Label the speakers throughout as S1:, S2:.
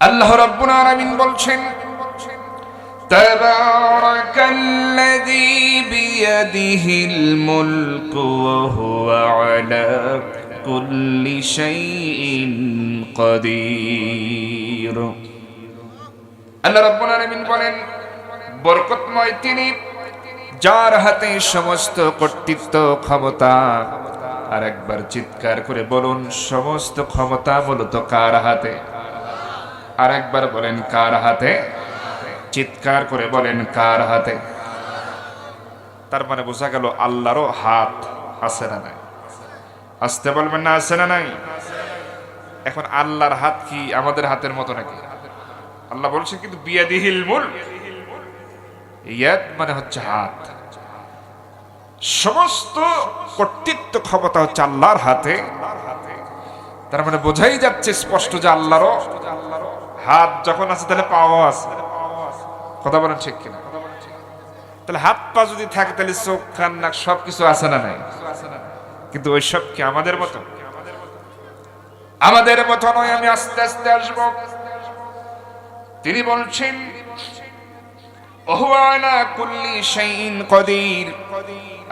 S1: আল্লাহ রাব্বুল আলামিন বলছেন تبارك الذي بيده الملك وهو على كل شيء قدير আল্লাহ রাব্বুল আলামিন বলেন বরকতময় তিনি যার হাতে সমস্ত কর্তৃত্ব ক্ষমতা আর একবার চিৎকার করে বলুন সমস্ত ক্ষমতা মূলত কার হাতে আর একবার বলেন কার হাতে? চিৎকার করে বলেন কার হাতে? তার মানে বোঝা গেল আল্লাহরও হাত আছে না নাই। আসতে বলবেন না আছে না নাই? এখন আল্লাহর হাত কি আমাদের হাতের মতো নাকি? আল্লাহ বলছে কিন্তু বিয়াদিহিল মুল। ইয়াদ মানে হচ্ছে হাত। সমস্ত কর্তৃত্ব ক্ষমতা হচ্ছে আল্লাহর হাতে। তার মানে বোঝাই যাচ্ছে স্পষ্ট যে আল্লাহরও হাত যখন আছে তাহলে পাওয়া আছে। কথা বলেন ঠিক কিনা? তাহলে হাত পা যদি থাকে তাহলে চোখ, কান, নাক সব কিছু আছে না নাই? কিন্তু ওই সব কি আমাদের মতো? আমাদের মতো নয়, আমি আস্তে আস্তে আসব। তিনি বলছেন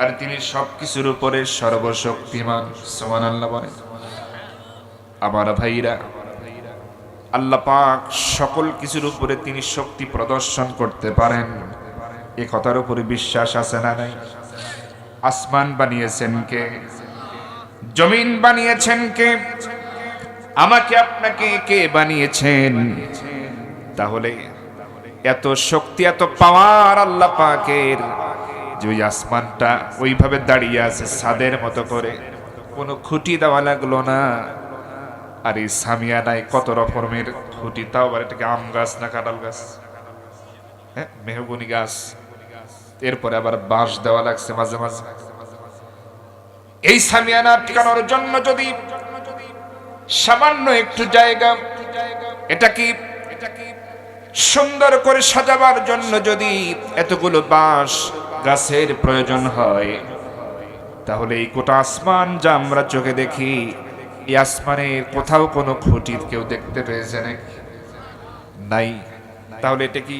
S1: আর তিনি সবকিছুর উপরে সর্বশক্তিমান, সুবহানাল্লাহ বলেন। আমার ভাইরা আল্লাহ পাক সকল কিছুর উপরে তিনি শক্তি প্রদর্শন করতে পারেন। এ কথার উপরে বিশ্বাস আছে না নাই? আসমান বানিয়েছেন কে? জমিন বানিয়েছেন কে? আমাকে আপনাকে কে বানিয়েছেন? তাহলে এত শক্তি, এত পাওয়ার আল্লাহ পাকের যে ওই আসমানটা ওইভাবে দাঁড়িয়ে আছে ছাদের মতো করে। কোনো খুঁটি দেওয়া লাগল না। আর এই সামিয়ানায় কত রকমের খুঁটি, তাও আবার এটাকে আম গাছ না কাঁঠাল গাছ? হ্যাঁ মেহগুনি গাছ। এরপরে আবার বাঁশ দেওয়া লাগছে মাঝে মাঝে। এই সামিয়ানা টিকানোর জন্য যদি সামান্য একটু জায়গা, এটা কি সুন্দর করে সাজাবার জন্য যদি এতগুলো বাঁশ গাছের প্রয়োজন হয়, তাহলে এই গোটা আসমান যা আমরা চোখে দেখি এই আসমানের কোথাও কোনো খুঁটির কেউ দেখতে পেয়েছে নাকি নাই তাহলে এটা কি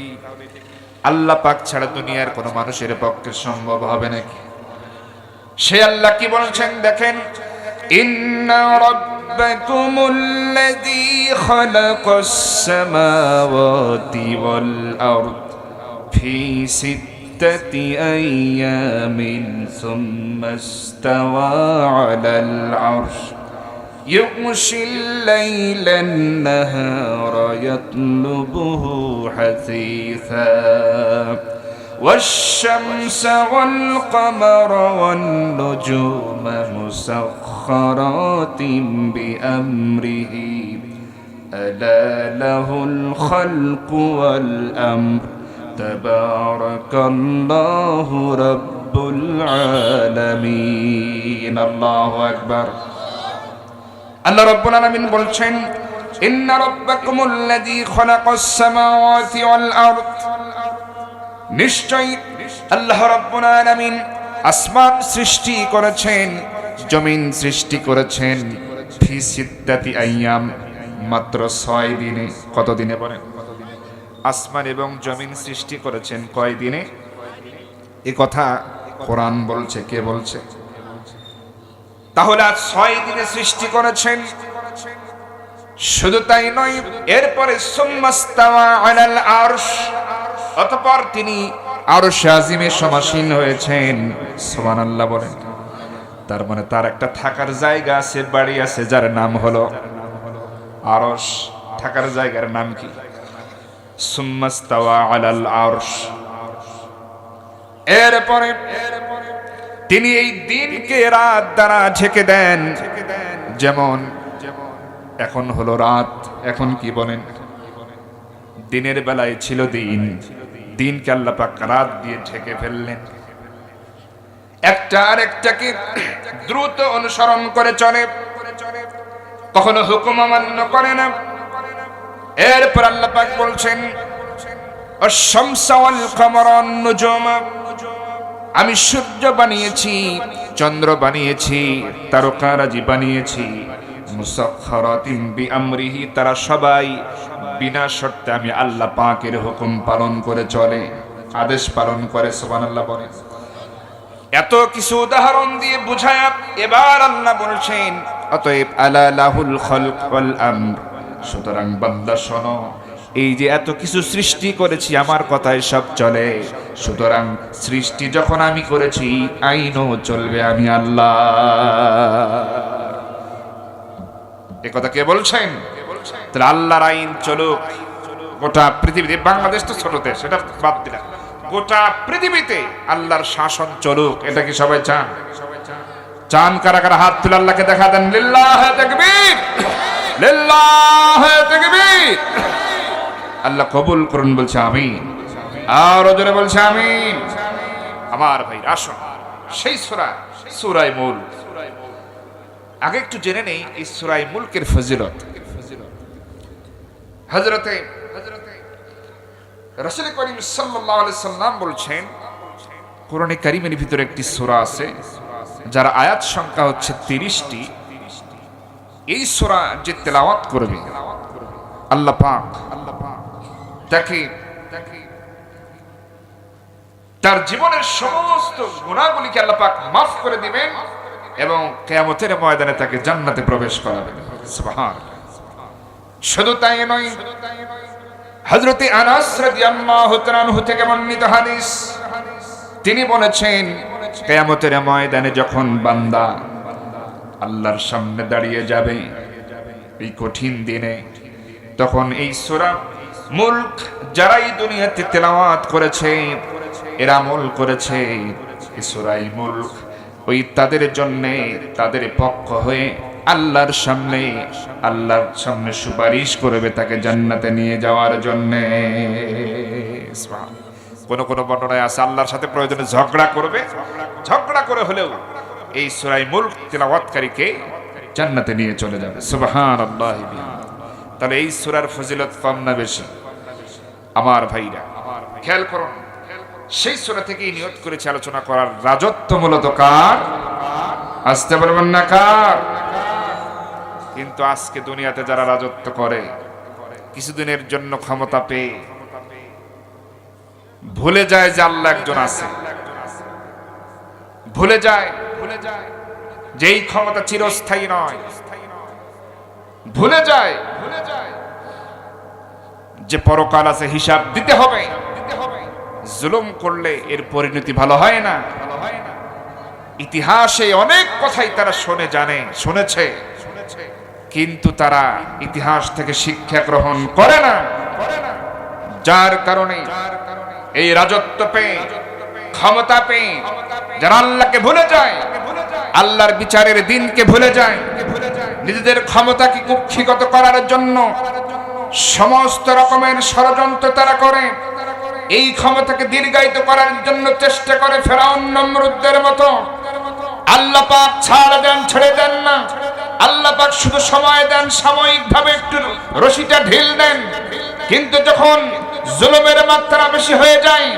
S1: আল্লাহ পাক ছাড়া দুনিয়ার কোনো মানুষের পক্ষে সম্ভব হবে নাকি সে আল্লাহ কি বলছেন দেখেন ইন্না ربكم الذي خلق السماوات والأرض في ستة أيام ثم استوى على العرش يغشي الليل النهار يطلبه حثيثا. والشمس والقمر والنجوم مسخرات بأمره. ألا له الخلق والأمر. تبارك الله رب العالمين. الله أكبر. আল্লাহ রাব্বুল আলামিন বলছেন, ইন্না রাব্বাকুমুল্লাযী খালাকাস সামাওয়াতি ওয়াল আরদ। নিশ্চয়ই আল্লাহ রাব্বুল আলামিন আসমান সৃষ্টি করেছেন, জমিন সৃষ্টি করেছেন। ফি সিদ্দাতি আইয়াম, মাত্র ছয় দিনে। কত দিনে বলেন? আসমান এবং জমিন সৃষ্টি করেছেন কয় দিনে? এ কথা কোরআন বলছে, কে বলছে? তাহলে আজ ছয় দিনে সৃষ্টি করেছেন। শুধু তাই নয়, এরপরে অতঃপর তিনি আরশ আজিমে সমাসীন হয়েছেন সোমান আল্লাহ বলেন। তার মানে তার একটা থাকার জায়গা আছে, বাড়ি আছে, যার নাম হলো আরস থাকার জায়গার নাম কি? সুম্মাস্তাওয়া আলাল আরশ। এরপরে তিনি এই দিনকে রাত দ্বারা ঢেকে দেন। যেমন, এখন হলো রাত, এখন কি বলেন? দিনের বেলায় ছিল দিন, দিনকে আল্লাহ পাক রাত দিয়ে ঢেকে ফেললেন। একটা আর একটাকে দ্রুত অনুসরণ করে চলে। কখনো হুকুম অমান্য করে না। এরপর আল্লাহ পাক বলছেন অশমসাওয়াল কমরন নুজুমা আমি সূর্য বানিয়েছি, চন্দ্র বানিয়েছি তারকারাজি বানিয়েছি। তারা সবাই বিনা শর্তে আমি আল্লাহ পাকের হুকুম পালন করে চলে, আদেশ পালন করে, সুবহানাল্লাহ বলে। এত কিছু উদাহরণ দিয়ে বুঝায় এবার আল্লাহ বলছেন, অতএব আলা লাহুল খলক ওয়াল আমর। সুতরাং বান্দা শোনো, এই যে এত কিছু সৃষ্টি করেছি, আমার কথায় সব চলে। সুতরাং সৃষ্টি যখন আমি করেছি, আইনও চলবে আমি আল্লাহ। এ কথা কে বলছেন? তাহলে আল্লাহর আইন চলুক। গোটা পৃথিবীতে, বাংলাদেশ তো ছোট দেশ সেটা বাদ দিলাম। গোটা পৃথিবীতে আল্লাহর শাসন চলুক, এটা কি সবাই চান? চান কারা কারা? হাত তুলে আল্লাহকে দেখা দেন। লিল্লাহ তাকবীর! লিল্লাহ তাকবীর! আল্লাহ কবুল করুন, বলছে আমিন। আর জোরে বলছে, আমিন। আমার ভাই, আসুন। সেই সূরা, সূরায়ে মূল। আগে একটু জেনে নেই এই সূরায়ে মুলকের ফজিলত। হযরতে রাসূল করিম আলাইহি সাল্লাম বলছেন, কোরআনে কারীমের ভিতরে একটি সূরা আছে, যার আয়াত সংখ্যা হচ্ছে 30টি এই সূরা যে তেলাওয়াত করবে, আল্লাহ পাক, তাকে তার জীবনের সমস্ত গুণাগুলিকে আল্লাহ পাক মাফ করে দিবেন এবং কেয়ামতের ময়দানে তাকে জান্নাতে প্রবেশ করাবেন। শুধু তাই নয়, হযরতে আনাস থেকে বর্ণিত হাদিস, তিনি বলেছেন, কেয়ামতের ময়দানে যখন বান্দা আল্লাহর সামনে দাঁড়িয়ে যাবে এই কঠিন দিনে, তখন এই সূরা মুলক যারাই দুনিয়াতে তেলাওয়াত করেছে এরা আমল করেছে এই সূরাই ওই তাদের জন্যে, তাদের পক্ষ হয়ে আল্লাহর সামনে আল্লাহর সামনে সুপারিশ করবে তাকে জান্নাতে নিয়ে যাওয়ার জন্যে। কোন কোন বর্ণনায় আছে, আল্লাহর সাথে প্রয়োজনে ঝগড়া করবে। ঝগড়া করে হলেও এই সুরাই মুল্ক তেলাওয়াতকারীকে জান্নাতে নিয়ে চলে যাবে। সুবহানাল্লাহি বিহামদিহি। তাহলে এই সুরার ফজিলত কম না বেশি? আমার ভাইরা, খেয়াল করুন সেই সুরা থেকেই নিয়ত করেছে আলোচনা করার রাজত্ব মূলত কার? আসতে পারবেন না কার? কিন্তু আজকে দুনিয়াতে যারা রাজত্ব করে, কিছুদিনের জন্য ক্ষমতা পেয়ে, ভুলে যায় যে আল্লাহ একজন আছে। ভুলে যায় ভুলে যায় যেই ক্ষমতা চিরস্থায়ী নয়। ভুলে যায় ভুলে যায়, যে পরকাল আছে হিসাব দিতে হবে। জুলুম করলে এর পরিণতি ভালো হয় না? ইতিহাসে অনেক কথাই তারা শোনে জানে, শুনেছে। কিন্তু তারা ইতিহাস থেকে শিক্ষা গ্রহণ করে না। যার কারণে এই রাজত্ব পেয়ে, ক্ষমতা পেয়ে যারা আল্লাহকে ভুলে যায়, আল্লাহর বিচারের দিনকে ভুলে যায়, নিজেদের ক্ষমতাকে কুক্ষিগত করার জন্য সমস্ত রকমের ষড়যন্ত্র তারা করে। এই ক্ষমতাকে দীর্ঘায়িত করার জন্য চেষ্টা করে ফেরাউন নমরুদ্দের মতো। আল্লাহ পাক ছাড় দেন, ছেড়ে দেন না। আল্লাহ পাক শুধু সময় দেন সাময়িক ভাবে একটু রশিটা ঢিল দেন। কিন্তু যখন জুলুমের মাত্রা বেশি হয়ে যায়,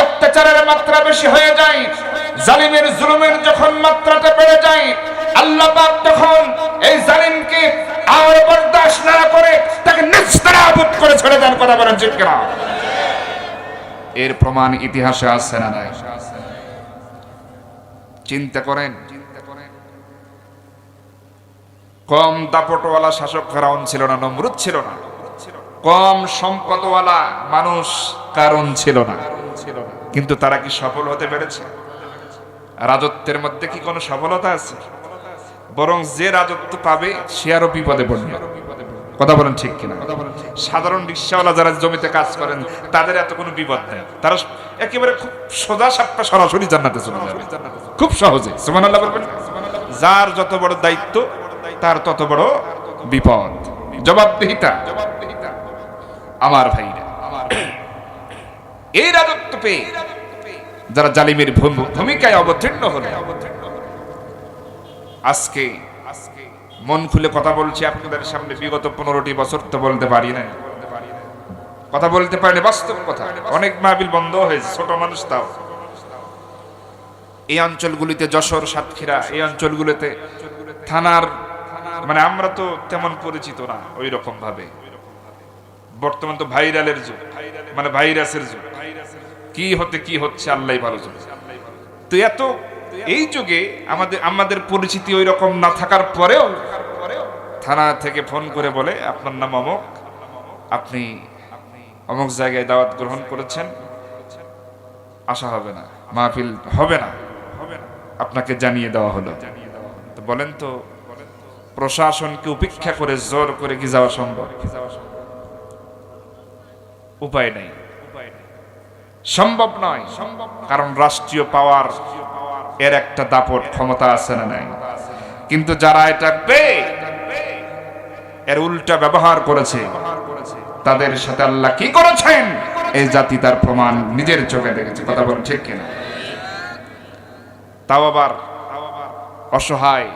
S1: অত্যাচারের মাত্রা বেশি হয়ে যায়, জালিমের জুলুমের যখন মাত্রাটা বেড়ে যায়, আল্লাহ পাক তখন এই জালিমকে আর বরদাস্ত না করে তাকে নিস্তারাবুত করে ছেড়ে দেন, কথা বলেন কিনা? এর প্রমাণ ইতিহাসে আছে না নাই? চিন্তা করেন। কম দাপটওয়ালা শাসক ফেরাউন ছিল না, নমরুদ ছিল না। কম সম্পদওয়ালা মানুষ কারণ ছিল না। কিন্তু তারা কি সফল হতে পেরেছে? রাজত্বের মধ্যে কি কোনো সফলতা আছে? বরং যে রাজত্ব পাবে, সে আরও বিপদে পড়বে। কথা বলেন ঠিক কিনা? সাধারণ রিক্সাওয়ালা যারা জমিতে কাজ করেন, তাদের এত কোনো বিপদ নেই। তারা একেবারে খুব সোজা সাপটা সরাসরি জান্নাতে চলে যাবে। খুব সহজে। সুবহানাল্লাহ বলবেন যার যত বড় দায়িত্ব, তার তত বড় বিপদ। জবাবদিহিতা। আমার ভাইরা। এই রাজত্ব পেয়ে যারা জালিমের ভূম- ভূমিকায় অবতীর্ণ হলো, আজকে মন খুলে কথা বলছি, আপনাদের সামনে বিগত পনেরোটি বছর তো বলতে পারি না কথা বলতে পারিনি, বাস্তব কথা। অনেক মাহবিল বন্ধ হয়েছে, ছোট মানুষ তাও। এই অঞ্চলগুলিতে যশোর, সাতক্ষীরা, এই অঞ্চলগুলোতে থানার মানে আমরা তো তেমন পরিচিত না ওই রকম ভাবে বর্তমান তো ভাইরালের যুগ মানে ভাইরাসের যুগ। কি হতে, কি হচ্ছে আল্লাহ ভালো জানে। তো এত এই যুগে আমাদের আমাদের পরিচিতি ওই রকম না থাকার পরেও থানা থেকে ফোন করে বলে, আপনার নাম অমক। আপনি অমুক জায়গায় দাওয়াত গ্রহণ করেছেন। আশা হবে না, মাহফিল হবে না। আপনাকে জানিয়ে দেওয়া হলো। তো বলেন তো, প্রশাসনকে উপেক্ষা করে জোর করে কি যাওয়া সম্ভব? উপায় নেই। সম্ভব নয়, কারণ রাষ্ট্রীয় পাওয়ার এর একটা দাপট ক্ষমতা আছে না নাই? কিন্তু যারা এটা পেয়ে এর উল্টা ব্যবহার করেছে, তাদের সাথে আল্লাহ কি করেছেন? এই জাতি তার প্রমাণ নিজের চোখে দেখেছে। কথা বল ঠিক কিনা? তাও আবার অসহায়,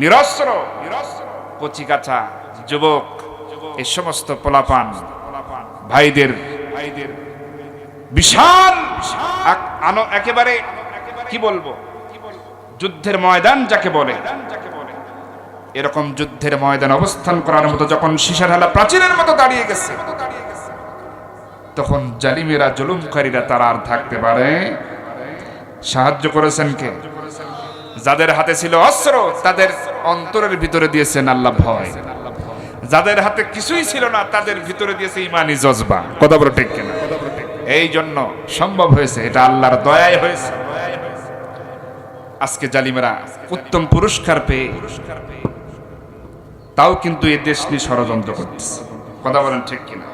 S1: নিরস্ত্র কচি কাছা যুবক, এই সমস্ত পোলাপান ভাইদের ভাইদের বিশাল একেবারে কি বলব? যুদ্ধের ময়দান যাকে বলে। এরকম যুদ্ধের ময়দান অবস্থান করার মতো যখন সিসার হেলা মতো দাঁড়িয়ে গেছে, তখন জালিমেরা, জুলুমকারীরা তারা আর থাকতে পারে। সাহায্য করেছেন কে? যাদের হাতে ছিল অস্ত্র, তাদের অন্তরের ভিতরে দিয়েছেন আল্লাহ ভয়। যাদের হাতে কিছুই ছিল না, তাদের ভিতরে দিয়েছে ইমানি জজবা। কথা বলে ঠিক কিনা? এই জন্য সম্ভব হয়েছে, এটা আল্লাহর দয়ায় হয়েছে। আজকে জালিমেরা উত্তম পুরস্কার পেয়ে তাও কিন্তু এদেশ দেশ নিয়ে ষড়যন্ত্র করতেছে। কথা বলেন ঠিক কিনা?